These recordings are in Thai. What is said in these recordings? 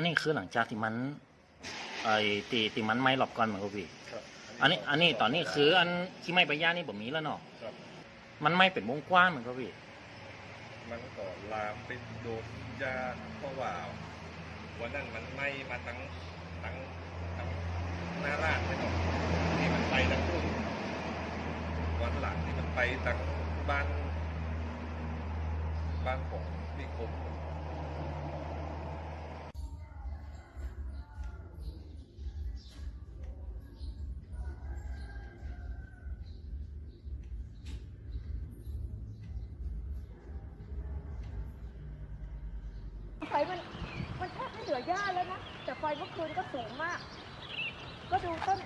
นนี้คือหลังจากที่มันไอ้ตีตีมันไม่หลบก่อนเหมือนกับพี่ครับอันนี้อันนี้ตอนนี้คืออันที่ไม่ไปย่านนี่ผมมีแล้วเนาะครับ มันไม่เป็นวงกว้างเหมือนกับพี่มันก็ลามไปโดนยาเพราะว่าวันนั้นมันไหม้มาทั้งทั้งทั้งหน้าร้านไม่หมดนี่มันไปทั้งรุ่นวันหลังนี่มันไปทั้งบ้านบ้านของพี่คม ไฟมันมันแทบไม่เหลือหญ้าแล้วนะ แต่ไฟเมื่อคืนก็สูงมาก ก็ดูต้น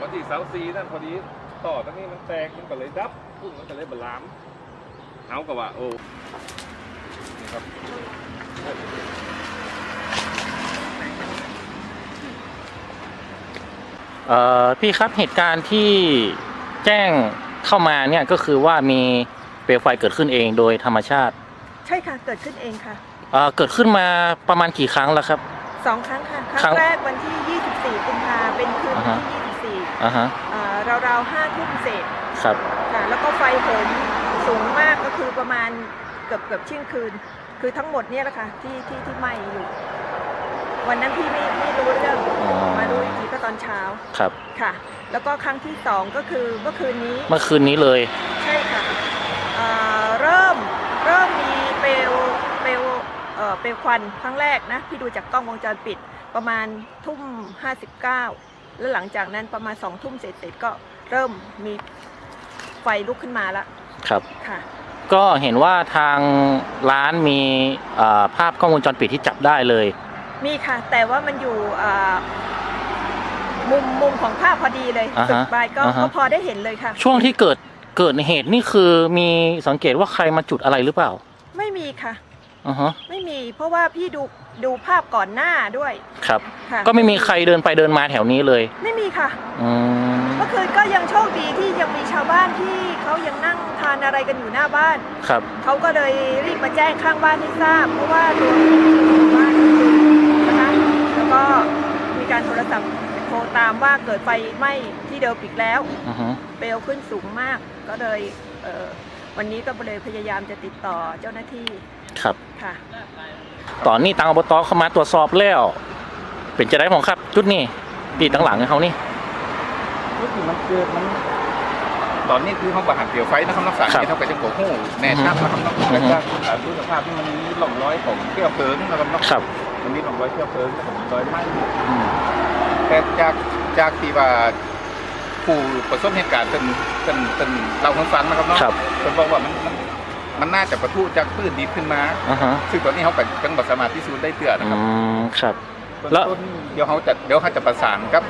วันที่เสาซีนั่นพอดีต่อตรงนี้มันแตกมันก็เลยดับพุ่งมันก็เลยบลามเอากับว่าโอ้นี่ครับเอ่อพี่ครับเหตุการณ์ที่แจ้งเข้ามาเนี่ยก็คือว่ามีเปลวไฟเกิดขึ้นเองโดยธรรมชาติ ใช่ค่ะเกิดขึ้นเองค่ะเอ่อเกิดขึ้นมาประมาณกี่ครั้งแล้วครับ สองครั้งค่ะคครั้รั้งงแรกวันที่ 24 กุมภาเป็นคืนอ่าวันฮะ ที่24อ่าฮะเอ่อราวๆห้าทุ่มเศษครับค่ะแล้วก็ไฟโหมสูงมากก็คือประมาณเกือบเกือบเที่ยงคืน คือทั้งหมดเนี่ยแหละค่ะที่ที่ที่ไหม้อยู่ วันนั้นพี่ไม่ไม่รู้เรื่องอ๋อมารู้อีกทีก็ตอนเช้าครับ ค่ะ แล้วก็ครั้งที่สองก็คือเมื่อคืนนี้ เมื่อคืนนี้เลย ใช่ค่ะเอ่อเริ่มเริ่มมี เปลวเปลวเอ่อเปลวควันครั้งแรกนะพี่ดูจากกล้องวงจรปิดประมาณทุ่ม 59 แล้วหลังจากนั้นประมาณสองทุ่มเสร็จๆก็เริ่มมีไฟลุกขึ้นมาแล้วครับ ค่ะ ก็เห็นว่าทางร้านมีเอ่อภาพกล้องวงจรปิดที่จับได้เลย มีค่ะ แต่ว่ามันอยู่เอ่อมุมมุมของภาพพอดีเลยอ่าฮะสุดปลายก็อ่าฮะ ก็พอได้เห็นเลยค่ะช่วงที่เกิดเกิดเหตุนี่คือมีสังเกตว่าใครมาจุดอะไรหรือเปล่าไม่มีค่ะอ่าฮะไม่มี เพราะว่าพี่ดูดูภาพก่อนหน้าด้วยครับ ค่ะก็ไม่มีใครเดินไปเดินมาแถวนี้เลยไม่มีค่ะ อืมเมื่อคืนก็ยังโชคดีที่ยังมีชาวบ้านที่เขายังนั่งทานอะไรกันอยู่หน้าบ้าน ครับ เขาก็เลยรีบมาแจ้งข้างบ้านให้ทราบ เพราะว่าตัวพี่อยู่บ้านนะคะแล้วก็มีการโทรศัพท์โทรตามว่าเกิดไฟไหม้ที่เดิมอีกแล้ว อือฮึเปลวขึ้นสูงมากก็เลยเอ่อ วันนี้ก็เลยพยายามจะติดต่อเจ้าหน้าที่ครับ ค่ะ ตอนนี้ทางอบตเข้ามาตรวจสอบแล้ว เป็นจะได้ของครับ จุดนี้ตีตั้งหลังให้เขานี่ก็คือมันเกิดมันตอนนี้คือเขาบาหันเปลวไฟนะครับนักสารครับที่เท่ากับจังโกหูแน่ชัดนะครับนักอือฮึจากการดูสภาพที่มันมีร่องรอยของเปลวเพลิงนะครับนักครับมันมีร่องรอยเปลวเพลิงแล้วก็มีรอยไหม้อืมแต่จากจากที่ว่า ผู้ประสบเหตุการณ์เป็นเป็นเป็นเราคนฟังนะครับเนาะครับ เป็นบอกว่ามันมันมันน่าจะประทุจากพื้นดินขึ้นมา อ่าฮะซึ่งตอนนี้เขาก็ยังบ่สามารถพิสูจน์ได้เตือนนะอืครับมครับเบื้องแล้วต้นเดี๋ยวเขาจะเดี๋ยวเขาจะประสานกับ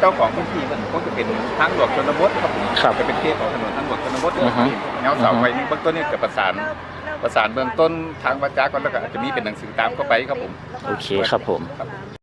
เจ้าของพื้นที่มันคงจะเป็นทางหลวงชนบทครับผมครับ จะเป็นเขตของถนนทางหลวงชนบทอือฮึแนวเสาไฟนี่เบื้องต้นนี่จะประสานเริ่มเริ่มประสานเบื้องต้นทางวาจาก่อนแล้วก็อาจจะมีเป็นหนังสือตามเข้าไปครับผม โอเคครับผมครับ